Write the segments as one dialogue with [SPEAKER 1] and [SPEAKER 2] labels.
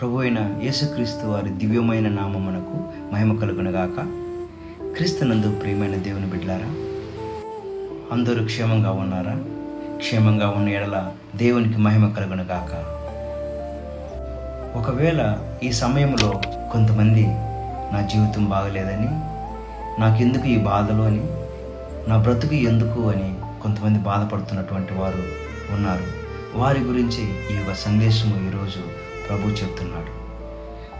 [SPEAKER 1] ప్రభు అయిన యేసుక్రీస్తు వారి దివ్యమైన నామమునకు మహిమ కలుగునగాక. క్రీస్తునందు ప్రియమైన దేవుని బిడ్డలారా అందరూ క్షేమంగా ఉన్నారా? క్షేమంగా ఉన్న ఎడల దేవునికి మహిమ కలుగునగాక. ఒకవేళ ఈ సమయంలో కొంతమంది నా జీవితం బాగలేదని నాకెందుకు ఈ బాధలు అని నా బ్రతుకు ఎందుకు అని కొంతమంది బాధపడుతున్నటువంటి వారు ఉన్నారు. వారి గురించి ఈ యొక్క సందేశము ఈరోజు ప్రభు చెప్తున్నాడు.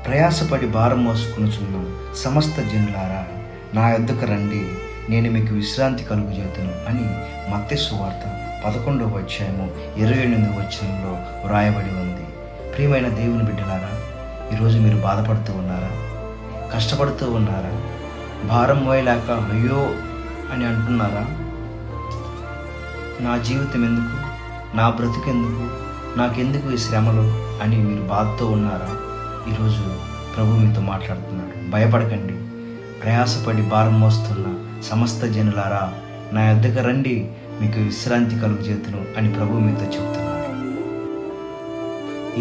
[SPEAKER 1] ప్రయాసపడి భారం మోసుకునుచున్న సమస్త జనులారా నా యొద్దకు రండి నేను మీకు విశ్రాంతి కలుగు చేతును అని మత్స్సు వార్త పదకొండవ అధ్యాయము ఇరవై ఎనిమిది వచ్చంలో వ్రాయబడి ఉంది. ప్రియమైన దేవుని బిడ్డలారా ఈరోజు మీరు బాధపడుతూ ఉన్నారా? కష్టపడుతూ ఉన్నారా? భారం మోయలేక అయ్యో అని అంటున్నారా? నా జీవితం ఎందుకు? నా బ్రతుకెందుకు? నాకెందుకు ఈ శ్రమలో? అని మీరు బాధతో ఉన్నారా? ఈరోజు ప్రభు మీతో మాట్లాడుతున్నాడు. భయపడకండి. ప్రయాసపడి భారం మోస్తున్న సమస్త జనులారా నా యొద్దకు రండి. మీకు విశ్రాంతి కలుగు చేతును అని ప్రభు మీతో చెప్తున్నాడు.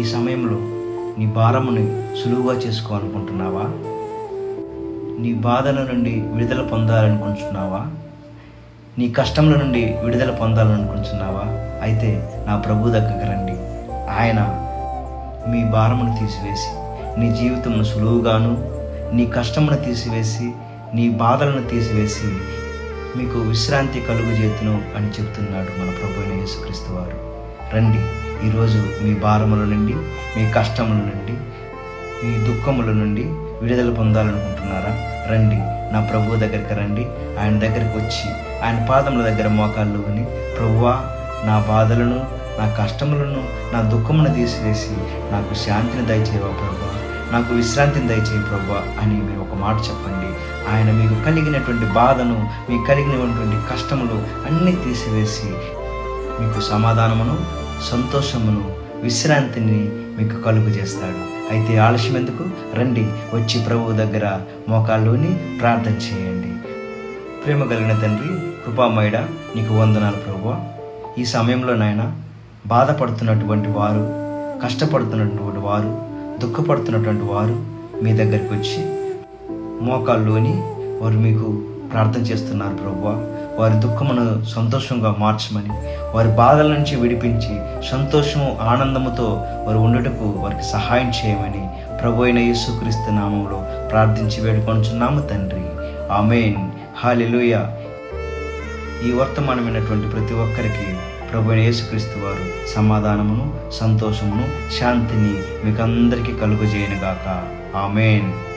[SPEAKER 1] ఈ సమయంలో నీ భారముని సులువుగా చేసుకోవాలనుకుంటున్నావా? నీ బాధల నుండి విడుదల పొందాలనుకుంటున్నావా? నీ కష్టముల నుండి విడుదల పొందాలనుకుంటున్నావా? అయితే నా ప్రభు దగ్గరకు రండి. ఆయన మీ భారమును తీసివేసి నీ జీవితమును సులువుగాను నీ కష్టమును తీసివేసి నీ బాధలను తీసివేసి మీకు విశ్రాంతి కలుగు చేతును అని చెప్తున్నాడు మన ప్రభు యేసుక్రీస్తు వారు. రండి ఈరోజు మీ భారముల నుండి మీ కష్టముల నుండి మీ దుఃఖముల నుండి విడుదల పొందాలనుకుంటున్నారా? రండి నా ప్రభు దగ్గరికి రండి. ఆయన దగ్గరికి వచ్చి ఆయన పాదముల దగ్గర మోకాళ్ళు అని ప్రభువా నా బాధలను నా కష్టములను నా దుఃఖమును తీసివేసి నాకు శాంతిని దయచేవా ప్రభా? నాకు విశ్రాంతిని దయచేయి ప్రభా అని మీరు ఒక మాట చెప్పండి. ఆయన మీకు కలిగినటువంటి బాధను మీకు కలిగినటువంటి కష్టములు అన్నీ తీసివేసి మీకు సమాధానమును సంతోషమును విశ్రాంతిని మీకు కలుగు చేస్తాడు అయితే ఆలస్యం ఎందుకు? రండి వచ్చి ప్రభువు దగ్గర మోకాల్లోని ప్రార్థన చేయండి. ప్రేమ కలిగిన తండ్రి కృపామయుడ నీకు వందనాలు ప్రభు. ఈ సమయంలో నాయన బాధపడుతున్నటువంటి వారు కష్టపడుతున్నటువంటి వారు దుఃఖపడుతున్నటువంటి వారు మీ దగ్గరికి వచ్చి మోకాల్లోని వారు మీకు ప్రార్థన చేస్తున్నారు ప్రభు వారి దుఃఖమును సంతోషంగా మార్చమని వారి బాధల నుంచి విడిపించి సంతోషము ఆనందముతో వారు ఉండటకు వారికి సహాయం చేయమని ప్రభు అయిన యేసుక్రీస్తు నామంలో ప్రార్థించి వేడుకొనుచున్నాము తండ్రి. ఆమెన్. హాలెలుయ ఈ వర్తమానమైనటువంటి ప్రతి ఒక్కరికి ప్రభు యేసుక్రీస్తు వారు సమాధానమును సంతోషమును శాంతిని మీకందరికీ కలుగజేయనుగాక. ఆమెన్.